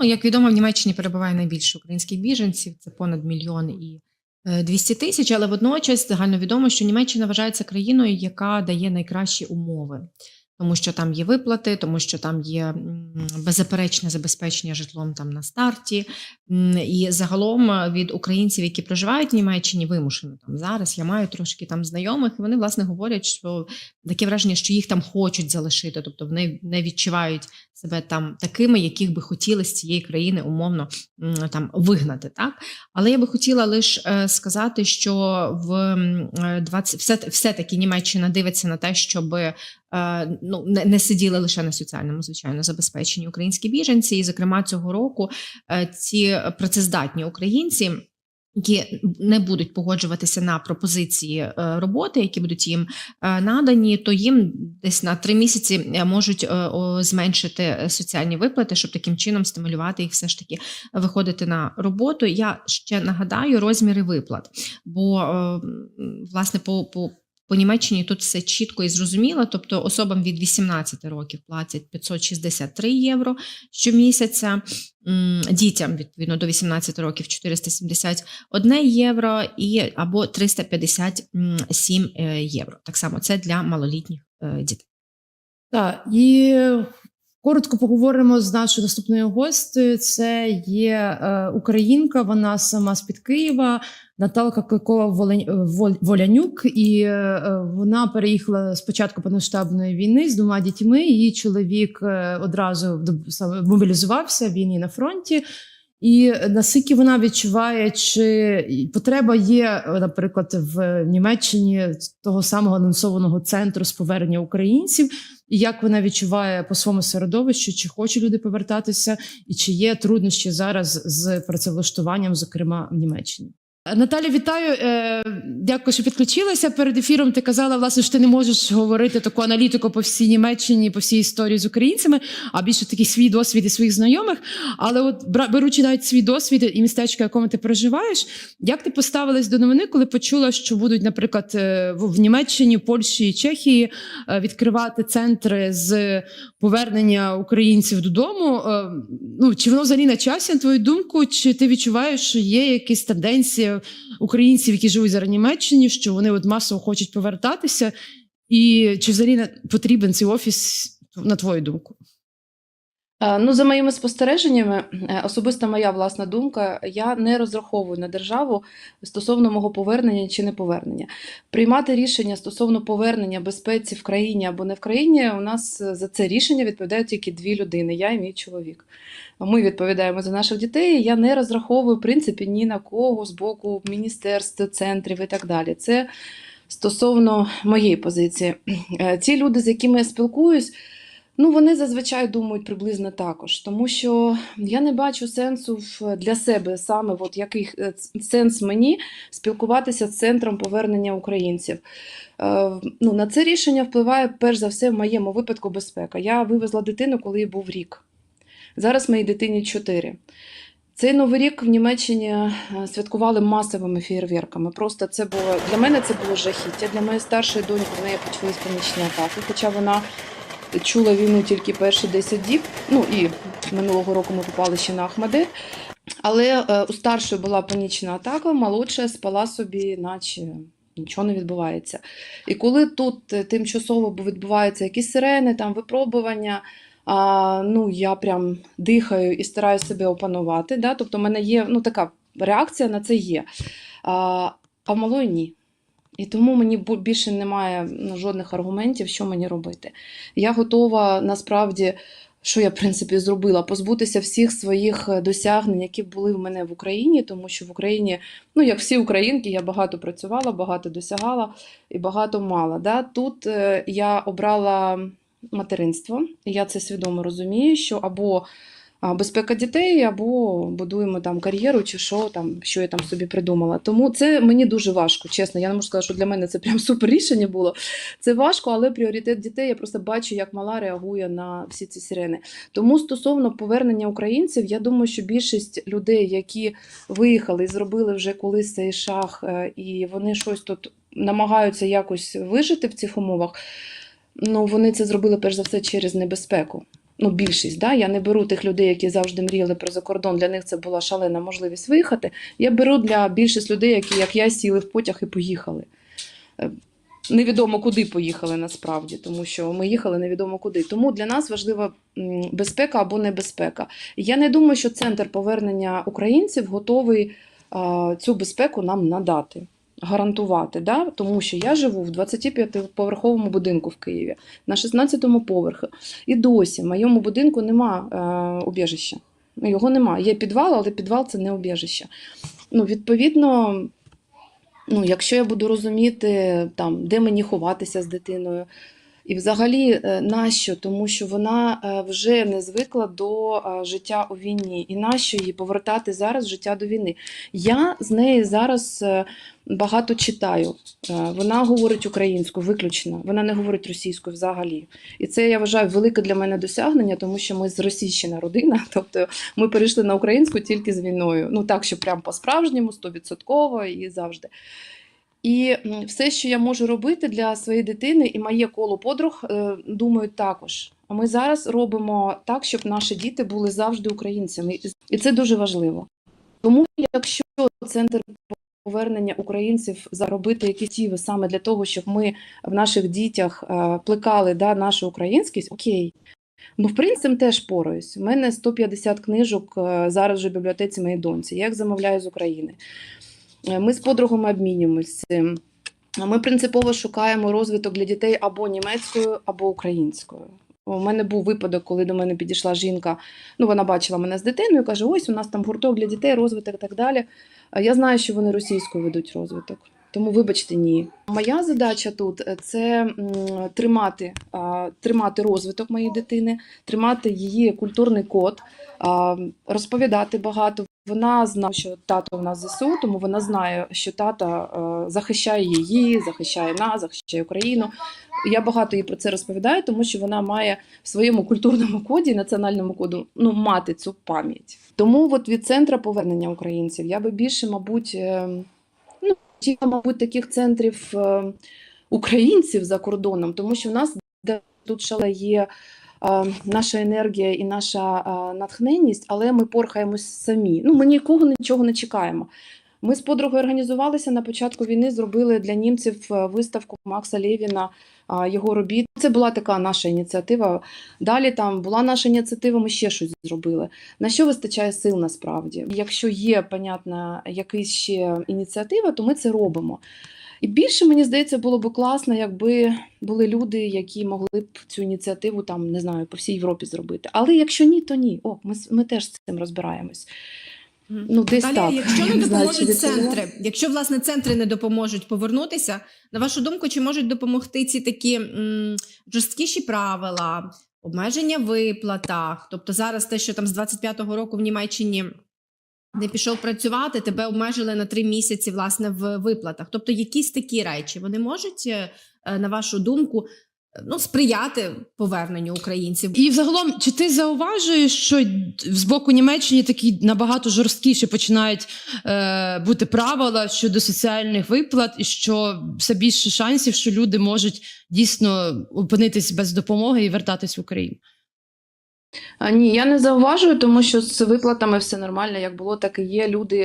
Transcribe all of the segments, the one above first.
Ну, як відомо, в Німеччині перебуває найбільше українських біженців, це понад мільйон і е, 200 тисяч, але водночас загально відомо, що Німеччина вважається країною, яка дає найкращі умови. Тому що там є виплати, тому що там є беззаперечне забезпечення житлом там на старті. І загалом е, від українців, які проживають в Німеччині, вимушено там зараз. Я маю трошки там знайомих, і вони власне говорять, що таке враження, що їх там хочуть залишити, тобто вони не відчувають себе там такими, яких би хотіли з цієї країни умовно там вигнати. Так, але я би хотіла лише сказати, що в е, 20, все, все-таки Німеччина дивиться на те, щоб е, ну, не, не сиділи лише на соціальному, звичайно, забезпеченні українські біженці. І, зокрема, цього року е, ці працездатні українці. Які не будуть погоджуватися на пропозиції е, роботи, які будуть їм е, надані, то їм десь на три місяці е, можуть е, зменшити е, соціальні виплати, щоб таким чином стимулювати їх все ж таки виходити на роботу. Я ще нагадаю розміри виплат, бо е, власне по, по, по Німеччині тут все чітко і зрозуміло. Тобто особам від 18 років платять 563 євро щомісяця, дітям відповідно до 18 років 471 євро і або 357 е, євро. Так само це для малолітніх е, дітей. Так, і коротко поговоримо з нашою наступною гостею. Це є е, українка, вона сама з під Києва, Наталка Кликова е, Волянюк. І е, вона переїхала з початку повномасштабної війни з двома дітьми. Її чоловік е, одразу мобілізувався. Він і на фронті. І наскільки вона відчуває, чи потреба є, е, наприклад, в Німеччині того самого анонсованого центру з повернення українців, і як вона відчуває по своєму середовищу, чи хочуть люди повертатися, і чи є труднощі зараз з працевлаштуванням, зокрема в Німеччині. Наталя, вітаю. Е, Дякую, що підключилася. Перед ефіром ти казала, власне, що ти не можеш говорити таку аналітику по всій Німеччині, по всій історії з українцями, а більше такий свій досвід і своїх знайомих. Але от беручи навіть свій досвід і містечко, якому ти проживаєш, як ти поставилась до новини, коли почула, що будуть, наприклад, е, в Німеччині, Польщі і Чехії е, відкривати центри з повернення українців додому? Ну чи воно взагалі на часі, на твою думку, чи ти відчуваєш, що є якісь тенденції українців, які живуть зараз в Німеччині, що вони от масово хочуть повертатися? І чи взагалі потрібен цей офіс, на твою думку? Е, Ну, за моїми спостереженнями, е, особиста моя власна думка, я не розраховую на державу стосовно мого повернення чи не повернення. Приймати рішення стосовно повернення безпеці в країні або не в країні, у нас е, за це рішення відповідають тільки дві людини: я і мій чоловік. Ми відповідаємо за наших дітей. Я не розраховую, в принципі, ні на кого з боку міністерств, центрів і так далі. Це стосовно моєї позиції. Ті люди, з якими я спілкуюсь, Ну, вони зазвичай думають приблизно також, тому що я не бачу сенсу для себе саме, от який е, сенс мені спілкуватися з центром повернення українців. Е, Ну, на це рішення впливає перш за все в моєму випадку безпека. Я вивезла дитину, коли їй був рік. Зараз моїй дитині 4. Цей новий рік в Німеччині е, святкували масовими фєєрверками. Просто це було для мене це було жахіття. Для моєї старшої доньки в неї почались панічні атаки, хоча вона чула війну тільки перші 10 діб. Ну і минулого року ми попали ще на Ахмадит. Але е, у старшої була панічна атака, молодша спала собі, наче нічого не відбувається. І коли тут е, тимчасово відбуваються якісь сирени, там випробування. А, ну, я прям дихаю і стараюся себе опанувати. Да? Тобто, в мене є ну, така реакція на це є. А, а малої ні. І тому мені більше немає ну, жодних аргументів, що мені робити. Я готова насправді, що я в принципі зробила, позбутися всіх своїх е, досягнень, які були в мене в Україні, тому що в Україні, ну як всі українки, я багато працювала, багато досягала і багато мала. Да? Тут е, я обрала материнство, і я це свідомо розумію, що або безпека дітей, або будуємо там кар'єру, чи що там, що я там собі придумала. Тому це мені дуже важко, чесно. Я не можу сказати, що для мене це прям супер рішення було. Це важко, але пріоритет дітей я просто бачу, як мала реагує на всі ці сирени. Тому стосовно повернення українців, я думаю, що більшість людей, які виїхали і зробили вже колись цей шаг, е, і вони щось тут намагаються якось вижити в цих умовах. Ну, вони це зробили перш за все через небезпеку. Ну, більшість, да? я не беру тих людей, які завжди мріяли про закордон. Для них це була шалена можливість виїхати. Я беру для більшість людей, які, як я, сіли в потяг і поїхали. Е, Невідомо куди поїхали насправді, тому що ми їхали невідомо куди. Тому для нас важлива безпека або небезпека. Я не думаю, що центр повернення українців готовий цю безпеку нам надати, гарантувати. Да? Тому що я живу в 25-поверховому будинку в Києві на 16-му поверху. І досі в моєму будинку нема е, убіжища. Ну, Його нема. Є підвал, але підвал це не убіжище. Ну, відповідно, ну, якщо я буду розуміти, там, де мені ховатися з дитиною, і взагалі, е, нащо? Тому що вона е, вже не звикла до е, життя у війні. І нащо її повертати зараз життя до війни? Я з неї зараз багато читаю. Вона говорить українською виключно, вона не говорить російською взагалі. І це я вважаю велике для мене досягнення, тому що ми з російщина родина. Тобто ми перейшли на українську тільки з війною. Ну так, що прям по-справжньому, стовідсотково і завжди. І все, що я можу робити для своєї дитини, і моє коло подруг е, думають також. А ми зараз робимо так, щоб наші діти були завжди українцями, і це дуже важливо. Тому, якщо центр повернення українців заробити якісь тіви саме для того, щоб ми в наших дітях е, плекали да, нашу українськість, окей. Ну, в принципі, теж пораюсь. У мене 150 книжок е, зараз вже в бібліотеці моєї доньці. Я їх замовляю з України. Е, Ми з подругами обмінюємося. Ми принципово шукаємо розвиток для дітей або німецькою, або українською. У мене був випадок, коли до мене підійшла жінка. Ну, вона бачила мене з дитиною, каже: ось у нас там гурток для дітей, розвиток і так далі. Я знаю, що вони російською ведуть розвиток. Тому, вибачте, ні. Моя задача тут е, це тримати, тримати розвиток моєї дитини, тримати її культурний код, розповідати багато. Вона знає, що тато у нас ЗСУ, тому вона знає, що тата е, захищає її, захищає нас, захищає Україну. Я багато їй про це розповідаю, тому що вона має в своєму культурному коді, національному коду, ну мати цю пам'ять. Тому от від центра повернення українців я би більше, мабуть, е, ну мабуть, таких центрів е, українців за кордоном, тому що в нас тут шале є наша енергія і наша натхненність, але ми порхаємось самі. Ну, ми нікого нічого не чекаємо. Ми з подругою організувалися на початку війни, зробили для німців е, виставку Макса Лєвіна, його робіт. Це була така наша ініціатива. Далі там була наша ініціатива, ми ще щось зробили. На що вистачає сил насправді? Якщо є, понятно, якась ще ініціатива, то ми це робимо. І більше мені здається, було б класно, якби були люди, які могли б цю ініціативу там не знаю по всій Європі зробити. Але якщо ні, то ні. О, ми, ми теж з цим розбираємось. Ну, десь Далі, так. якщо не допоможуть центри, якщо власне центри не допоможуть повернутися, на вашу думку, чи можуть допомогти ці такі м, жорсткіші правила, обмеження виплатах? Тобто зараз те, що там з 25-го року в Німеччині не пішов працювати, тебе обмежили на три місяці власне в виплатах. Тобто, якісь такі речі вони можуть, е, е, на вашу думку, е, ну сприяти поверненню українців? І взагалом, чи ти зауважуєш, що з боку Німеччини такі набагато жорсткіше починають е, бути правила щодо соціальних виплат, і що все більше шансів, що люди можуть дійсно опинитись без допомоги і вертатись в Україну? А, Ні, я не зауважую, тому що з виплатами все нормально, як було, так і є. Люди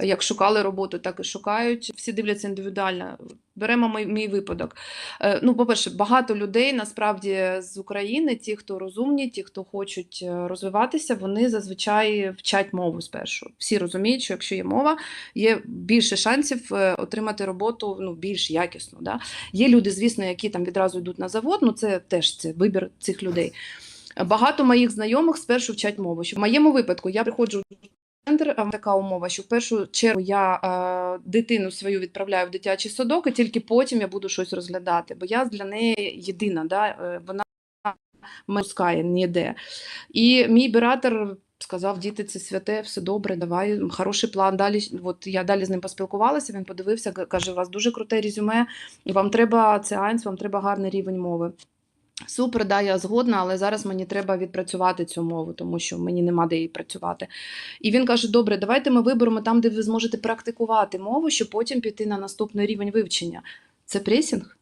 як шукали роботу, так і шукають. Всі дивляться індивідуально. Беремо мій, мій випадок. Е, Ну, по-перше, багато людей насправді з України, ті, хто розумні, ті, хто хочуть е, розвиватися, вони зазвичай вчать мову спершу. Всі розуміють, що якщо є мова, є більше шансів е, отримати роботу ну, більш якісно. Да? Є люди, звісно, які там відразу йдуть на завод, ну це теж це вибір цих людей. Багато моїх знайомих спершу вчать мову. Що в моєму випадку я приходжу в центр, така умова, що в першу чергу я е, дитину свою відправляю в дитячий садок, і тільки потім я буду щось розглядати, бо я для неї єдина, да? е, вона не пускає ніде. І мій біратор сказав: діти, це святе, все добре, давай, хороший план. Далі, от я далі з ним поспілкувалася, він подивився, каже: у вас дуже круте резюме, вам треба це вам треба гарний рівень мови. Супер, да, я згодна, але зараз мені треба відпрацювати цю мову, тому що мені нема де її працювати. І він каже: Добре, давайте ми виберемо там, де ви зможете практикувати мову, щоб потім піти на наступний рівень вивчення. Це пресінг?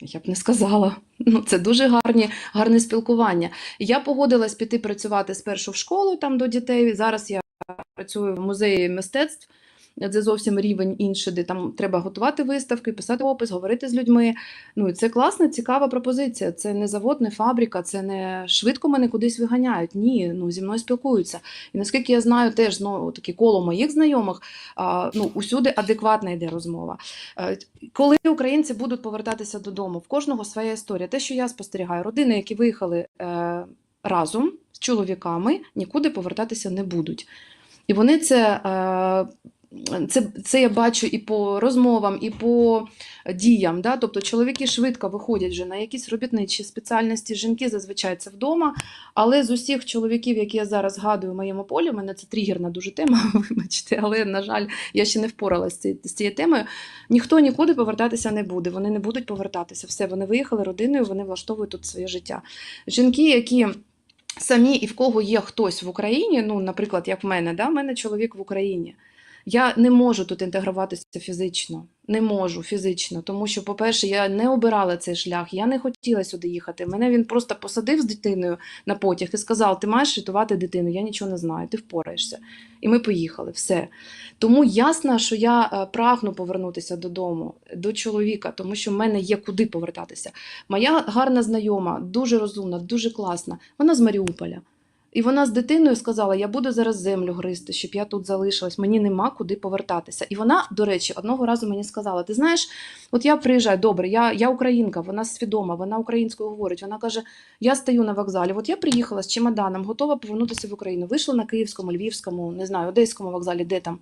Я б не сказала. Ну, це дуже гарні, гарне спілкування. Я погодилась піти працювати спершу в школу там до дітей. Зараз я працюю в музеї мистецтв. Це зовсім рівень інший, де там треба готувати виставки, писати опис, говорити з людьми. Ну і це класна, цікава пропозиція. Це не завод, не фабрика, це не швидко мене кудись виганяють. Ні, ну зі мною спілкуються. І наскільки я знаю, теж знову таки коло моїх знайомих, а, ну усюди адекватна йде розмова. Коли українці будуть повертатися додому, в кожного своя історія. Те, що я спостерігаю, родини, які виїхали е, разом з чоловіками, нікуди повертатися не будуть. І вони це. Е, це, це я бачу і по розмовам, і по діям. Да? Тобто чоловіки швидко виходять вже на якісь робітничі спеціальності, жінки зазвичай це вдома. Але з усіх чоловіків, які я зараз згадую в моєму полі, у мене це тригерна дуже тема, вибачте, але, на жаль, я ще не впоралася з цією, темою. Ніхто нікуди повертатися не буде. Вони не будуть повертатися. Все, вони виїхали родиною, вони влаштовують тут своє життя. Жінки, які. Самі і в кого є хтось в Україні, ну, наприклад, як в мене, да? в мене чоловік в Україні. Я не можу тут інтегруватися фізично. Не можу фізично, тому що, по-перше, я не обирала цей шлях, я не хотіла сюди їхати. Мене він просто посадив з дитиною на потяг і сказав: ти маєш рятувати дитину, я нічого не знаю, ти впораєшся. І ми поїхали, все. Тому ясно, що я е, прагну повернутися додому, до чоловіка, тому що в мене є куди повертатися. Моя гарна знайома, дуже розумна, дуже класна, вона з Маріуполя. І вона з дитиною сказала: Я буду зараз землю гризти, щоб я тут залишилась, мені нема куди повертатися. І вона, до речі, одного разу мені сказала: Ти знаєш, от я приїжджаю, добре, я, я українка, вона свідома, вона українською говорить. Вона каже: Я стою на вокзалі, от я приїхала з чемоданом, готова повернутися в Україну. Вийшла на Київському, Львівському, не знаю, Одеському вокзалі, де там,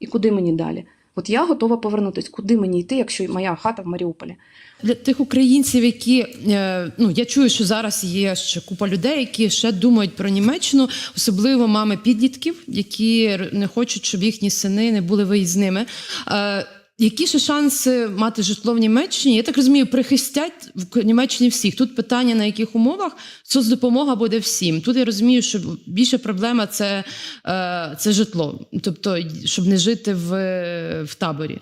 і куди мені далі? От я готова повернутися, куди мені йти, якщо моя хата в Маріуполі. Для тих українців, які е, ну я чую, що зараз є ще купа людей, які ще думають про Німеччину, особливо мами підлітків, які не хочуть, щоб їхні сини не були виїзними. Які ще шанси мати житло в Німеччині? Я так розумію, прихистять в Німеччині всіх. Тут питання на яких умовах соцдопомога буде всім. Тут я розумію, що більша проблема це, е, це житло, тобто щоб не жити в, в таборі.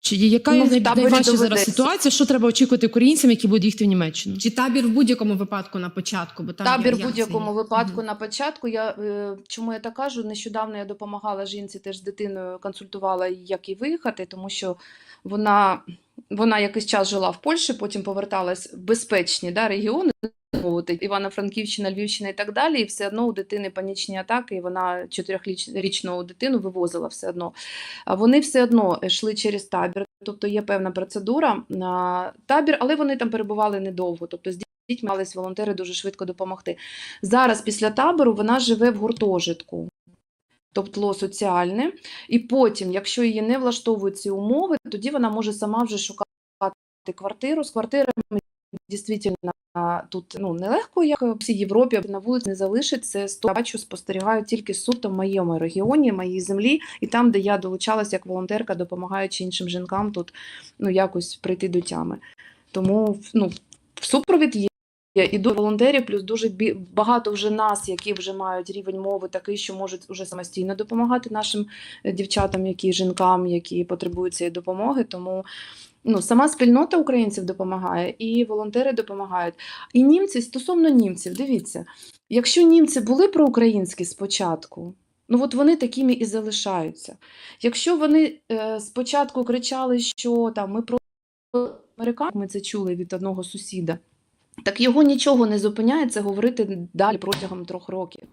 Чи яка Ну, найважча зараз ситуація? Що треба очікувати українцям, які будуть їхати в Німеччину? Чи табір в будь-якому випадку на початку? Бо там Табір в будь-якому це є? випадку на початку. Я е, чому я так кажу? Нещодавно я допомагала жінці теж з дитиною, консультувала як їй виїхати, тому що вона, вона якийсь час жила в Польщі, потім поверталась в безпечні да, регіони. Івано-Франківщина, Львівщина і так далі, і все одно у дитини панічні атаки, і вона чотирьохрічну дитину вивозила все одно. Вони все одно йшли через табір, тобто є певна процедура на табір, але вони там перебували недовго. Тобто дітьми мались волонтери дуже швидко допомогти. Зараз після табору вона живе в гуртожитку. Тобто соціальне, і потім, якщо її не влаштовують ці умови, тоді вона може сама вже шукати квартиру. З квартирами дійсно тут ну нелегко, як в всій Європі на вулиці не залишить. Це сто бачу, спостерігаю тільки суто в моєму регіоні, моїй землі, і там, де я долучалася як волонтерка, допомагаючи іншим жінкам тут ну якось прийти до тями. Тому ну, супровід є. І до волонтерів, плюс дуже багато вже нас, які вже мають рівень мови такий, що можуть вже самостійно допомагати нашим е, дівчатам, які жінкам, які потребують цієї допомоги. Тому ну, сама спільнота українців допомагає, і волонтери допомагають. І німці стосовно німців, дивіться, якщо німці були проукраїнські спочатку, ну от вони такими і залишаються. Якщо вони е, спочатку кричали, що там ми про американців, ми це чули від одного сусіда. Так його нічого не зупиняє це говорити далі протягом трьох років.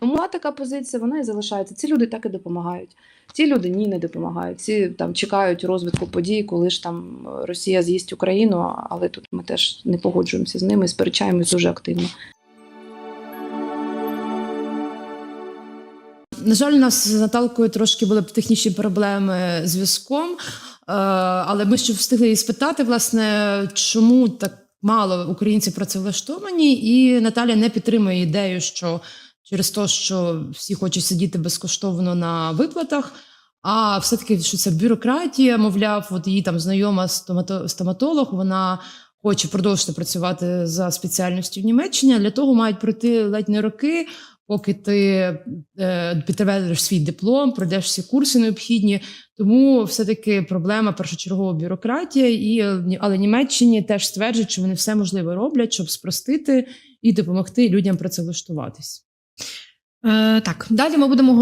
Тому така позиція, вона і залишається. Ці люди так і допомагають. Ці люди ні, не допомагають. Ці там чекають розвитку подій, коли ж там Росія з'їсть Україну, але тут ми теж не погоджуємося з ними, сперечаємось дуже активно. На жаль, у нас з Наталкою трошки були технічні проблеми з зв'язком, е, але ми ще встигли її спитати, власне, чому так мало українців працевлаштовані, і Наталя не підтримує ідею, що через те, що всі хочуть сидіти безкоштовно на виплатах. А все-таки що це бюрократія, мовляв, от її там знайома стоматолог, вона хоче продовжити працювати за спеціальністю в Німеччині. Для того мають пройти ледь не роки, поки ти е, підтвердиш свій диплом, пройдеш всі курси необхідні. Тому все-таки проблема першочергова бюрократія, і але Німеччині теж стверджують, що вони все можливе роблять, щоб спростити і допомогти людям працевлаштуватись. Е, так, далі ми будемо